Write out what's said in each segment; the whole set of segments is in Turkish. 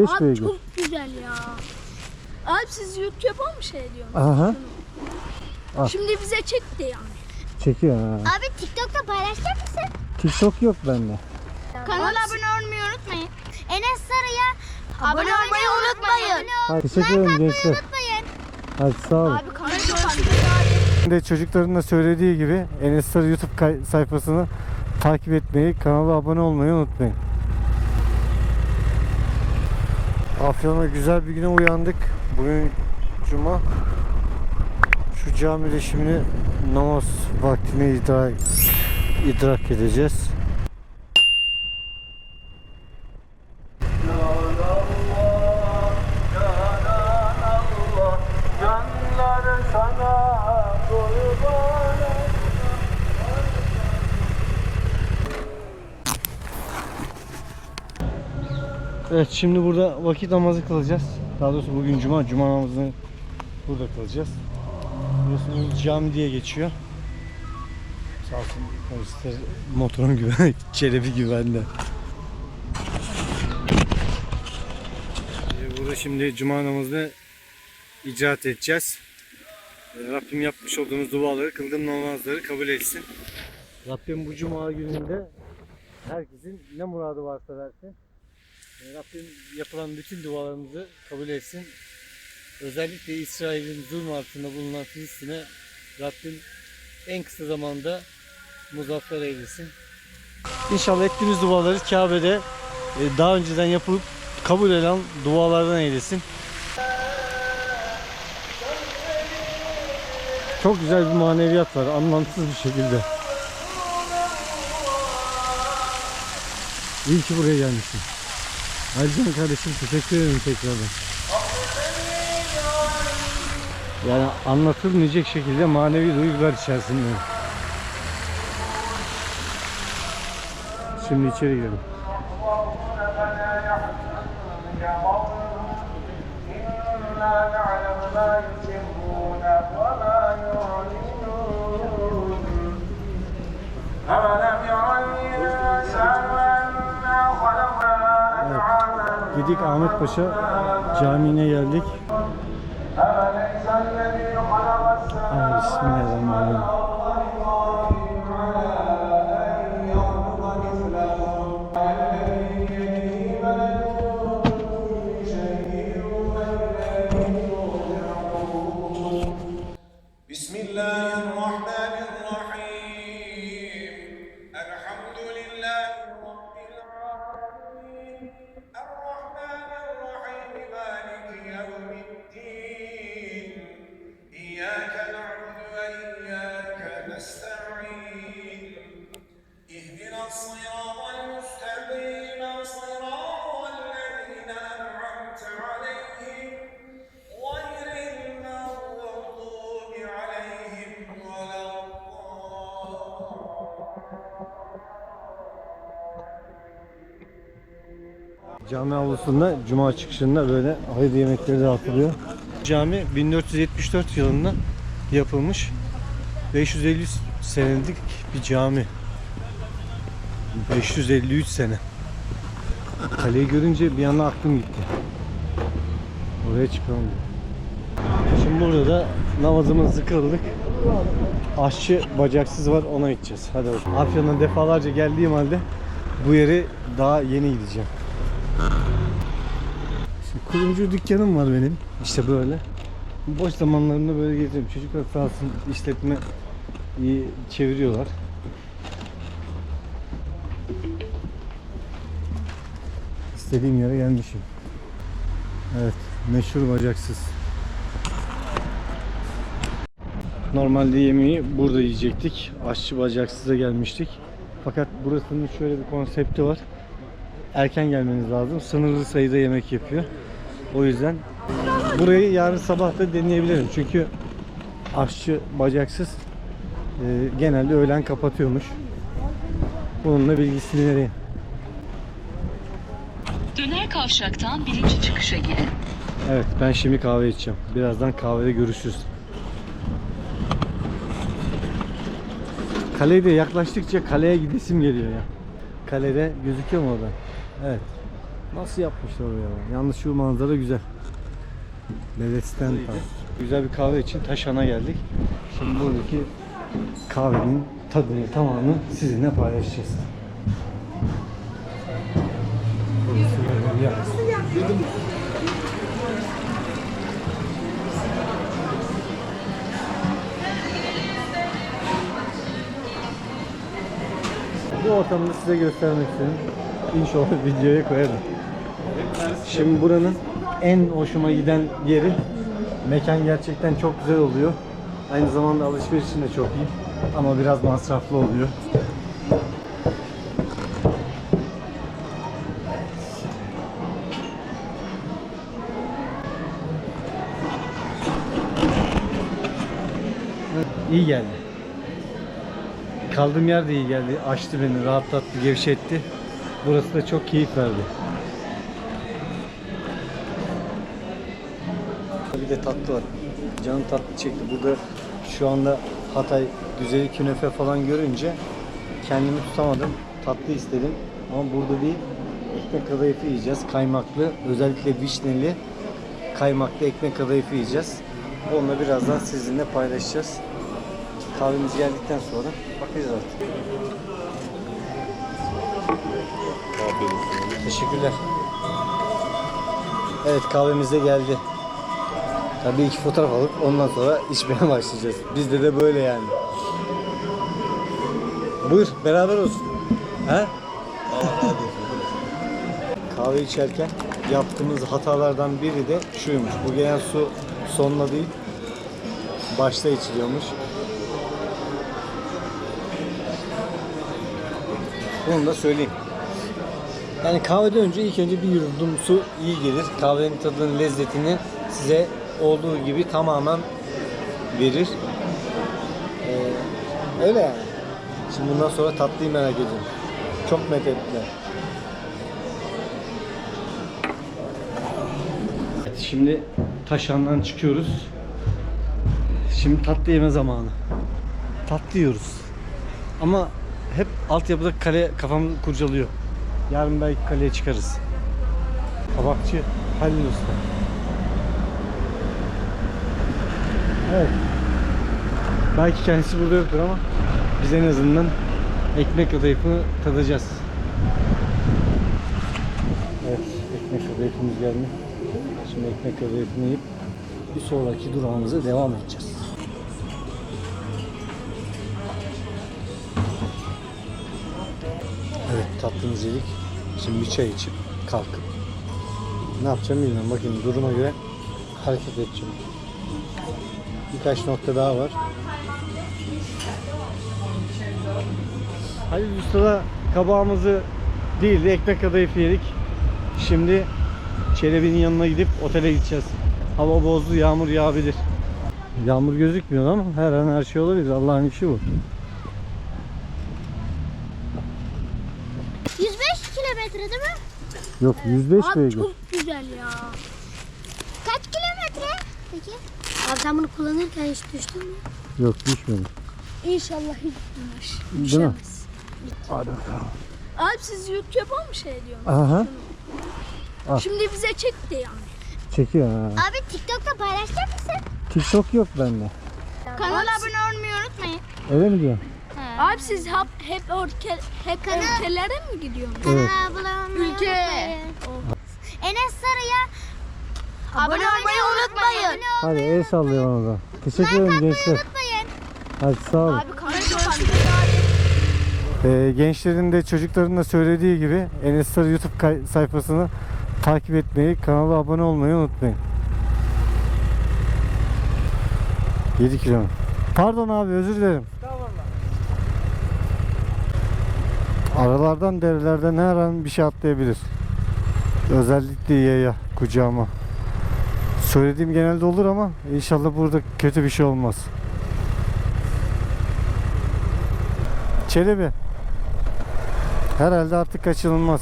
105 Abi beygir. çok güzel ya. Abi siz YouTube'a mı şey diyorsunuz? Aha. Al. Şimdi bize çek de yani. Çekiyor ha. Abi TikTok'ta paylaşacak mısın? TikTok yok bende. Kanala abone olmayı unutmayın. Enes Sarı'ya abone, olmayı unutmayın. Hadi teşekkür ederim gençler. Unutmayın. Hadi sağ olun. Abi kanal de çocukların da söylediği gibi Enes Sarı YouTube kay- sayfasını takip etmeyi, kanala abone olmayı unutmayın. Afyon'a güzel bir güne uyandık. Bugün Cuma. Şu cami reşimini namaz vaktine idrak, idrak edeceğiz. Evet şimdi burada vakit namazı kılacağız. Daha doğrusu bugün cuma, cuma namazını burada kılacağız. Burası cami diye geçiyor. Sağ olsun polisler motorun güven, çelebi güvende. Ee, Burada şimdi cuma namazını icraat edeceğiz. Ee, Rabbim yapmış olduğumuz duaları, kıldığım namazları kabul etsin. Rabbim bu cuma gününde herkesin ne muradı varsa versin. Ee, Rabbim yapılan bütün dualarımızı kabul etsin. Özellikle İsrail'in zulm altında bulunan Filistin'e Rabbim en kısa zamanda muzaffer eylesin. İnşallah ettiğimiz duaları Kabe'de e, daha önceden yapılıp kabul edilen dualardan eylesin. Çok güzel bir maneviyat var anlamsız bir şekilde. İyi ki buraya gelmişsin. Ayrıca kardeşim teşekkür ederim tekrardan. Yani anlatılmayacak şekilde manevi duygular içerisinde. Şimdi içeri girelim. Evet. Gidik Ahmetpaşa Camii'ne geldik. Ay, Bismillahirrahmanirrahim. Bismillahirrahmanirrahim. Cami avlusunda cuma çıkışında böyle hayır yemekleri dağıtılıyor. Cami 1474 yılında yapılmış. 550 senelik bir cami. 553 sene. Kaleyi görünce bir anda aklım gitti. Oraya çıkalım. Şimdi burada da namazımızı kıldık. Aşçı bacaksız var ona gideceğiz. Hadi bakalım. Afyon'a defalarca geldiğim halde bu yere daha yeni gideceğim. Şimdi kurumcu dükkanım var benim. İşte böyle. Boş zamanlarımda böyle geziyorum. Çocuklar sağ olsun işletme iyi çeviriyorlar. İstediğim yere gelmişim. Evet, meşhur bacaksız. Normalde yemeği burada yiyecektik. Aşçı bacaksıza gelmiştik. Fakat burasının şöyle bir konsepti var. Erken gelmeniz lazım. Sınırlı sayıda yemek yapıyor. O yüzden burayı yarın sabah da deneyebilirim. Çünkü aşçı bacaksız e, genelde öğlen kapatıyormuş. Bununla bilgisini vereyim. Döner kavşaktan birinci çıkışa girin. Evet ben şimdi kahve içeceğim. Birazdan kahvede görüşürüz. Kaleye de yaklaştıkça kaleye gidesim geliyor ya. Kalede gözüküyor mu orada? Evet. Nasıl yapmışlar oraya? bak. Yalnız şu manzara güzel. Levesten tam. Güzel bir kahve için Taşan'a geldik. Şimdi buradaki kahvenin tadını tamamını sizinle paylaşacağız. Bu ortamı da size göstermek istedim. İnşallah videoya koyarım. Şimdi buranın en hoşuma giden yeri mekan gerçekten çok güzel oluyor. Aynı zamanda alışveriş için de çok iyi. Ama biraz masraflı oluyor. İyi geldi. Kaldığım yer de iyi geldi. Açtı beni, rahatlattı, gevşetti. Burası da çok keyif verdi. Bir de tatlı var. Canım tatlı çekti. Burada şu anda Hatay güzeli künefe falan görünce kendimi tutamadım. Tatlı istedim. Ama burada değil. Ekmek kadayıfı yiyeceğiz. Kaymaklı. Özellikle vişneli kaymaklı ekmek kadayıfı yiyeceğiz. Onunla birazdan sizinle paylaşacağız. Kahvemiz geldikten sonra bakacağız artık. Teşekkürler. Evet kahvemiz de geldi. Tabii iki fotoğraf alıp ondan sonra içmeye başlayacağız. Bizde de böyle yani. Buyur beraber olsun. He? Kahve içerken yaptığımız hatalardan biri de şuymuş. Bu gelen su sonla değil başta içiliyormuş. Bunu da söyleyeyim. Yani kahveden önce ilk önce bir yudum su iyi gelir. Kahvenin tadının lezzetini size olduğu gibi tamamen verir. Ee, öyle yani. Şimdi bundan sonra tatlıyı merak ediyorum. Çok methettiler. Evet, şimdi Taşan'dan çıkıyoruz. Şimdi tatlı yeme zamanı. Tatlı yiyoruz. Ama hep altyapıda kale kafamı kurcalıyor. Yarın belki kaleye çıkarız. Kabakçı Halil Usta. Evet. Belki kendisi burada yoktur ama biz en azından ekmek kadayıfını tadacağız. Evet, ekmek kadayıfımız geldi. Şimdi ekmek kadayıfını yiyip bir sonraki durağımıza devam edeceğiz. Tatlımızı yedik. Şimdi bir çay içip kalkıp ne yapacağım bilmiyorum. Bakayım duruma göre hareket edeceğim. Birkaç nokta daha var. Halil Usta'da kabağımızı değil de ekmek kadayıfı yedik. Şimdi Çelebi'nin yanına gidip otele gideceğiz. Hava bozdu, yağmur yağabilir. Yağmur gözükmüyor ama her an her şey olabilir. Allah'ın işi bu. 105 kilometre değil mi? Yok 105 Abi beygir. çok güzel ya. Kaç kilometre? Peki. Abi sen bunu kullanırken hiç düştün mü? Yok düşmedi. İnşallah hiç düşmez. Değil mi? Düşemez. Hadi bakalım. Abi siz YouTube'a mı şey diyorsunuz? Aha. Ah. Şimdi bize çek de yani. Çekiyor ha. Abi TikTok'ta paylaşacak mısın? TikTok yok bende. Kanala abone olmayı unutmayın. Öyle mi diyorsun? Abi siz hep hep ülke hep Kanal- ülkelere mi gidiyorsunuz? Evet. Ülke. Enes Sarı'ya abone olmayı unutmayın. Hadi el sallayalım o zaman. Teşekkür ederim gençler. Unutmayın. Hadi sağ olun. Abi kanal Ee, gençlerin de çocukların da söylediği gibi Enes Sarı YouTube sayfasını takip etmeyi, kanala abone olmayı unutmayın. 7 kilo. Pardon abi özür dilerim. Aralardan derelerden her an bir şey atlayabilir. Özellikle yaya kucağıma. Söylediğim genelde olur ama inşallah burada kötü bir şey olmaz. Çelebi. Herhalde artık kaçınılmaz.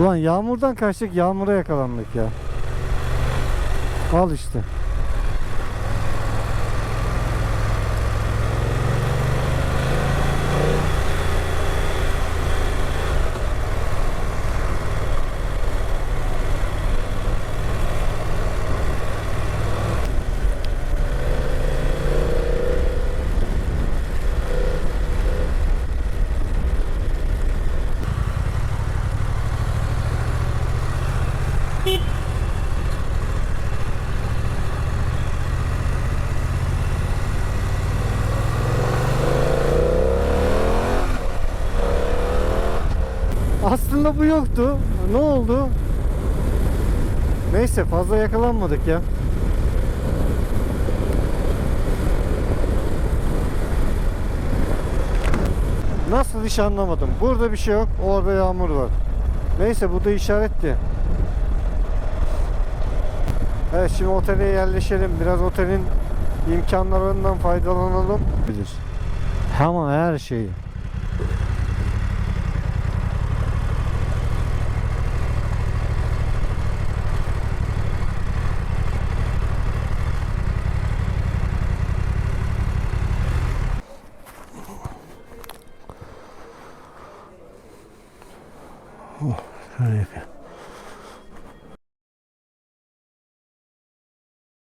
Ulan yağmurdan kaçtık yağmura yakalandık ya. Al işte. Bip. Aslında bu yoktu. Ne oldu? Neyse fazla yakalanmadık ya. Nasıl iş anlamadım. Burada bir şey yok, orada yağmur var. Neyse bu da işaretti. Evet şimdi otele yerleşelim. Biraz otelin imkanlarından faydalanalım. Ama her şeyi.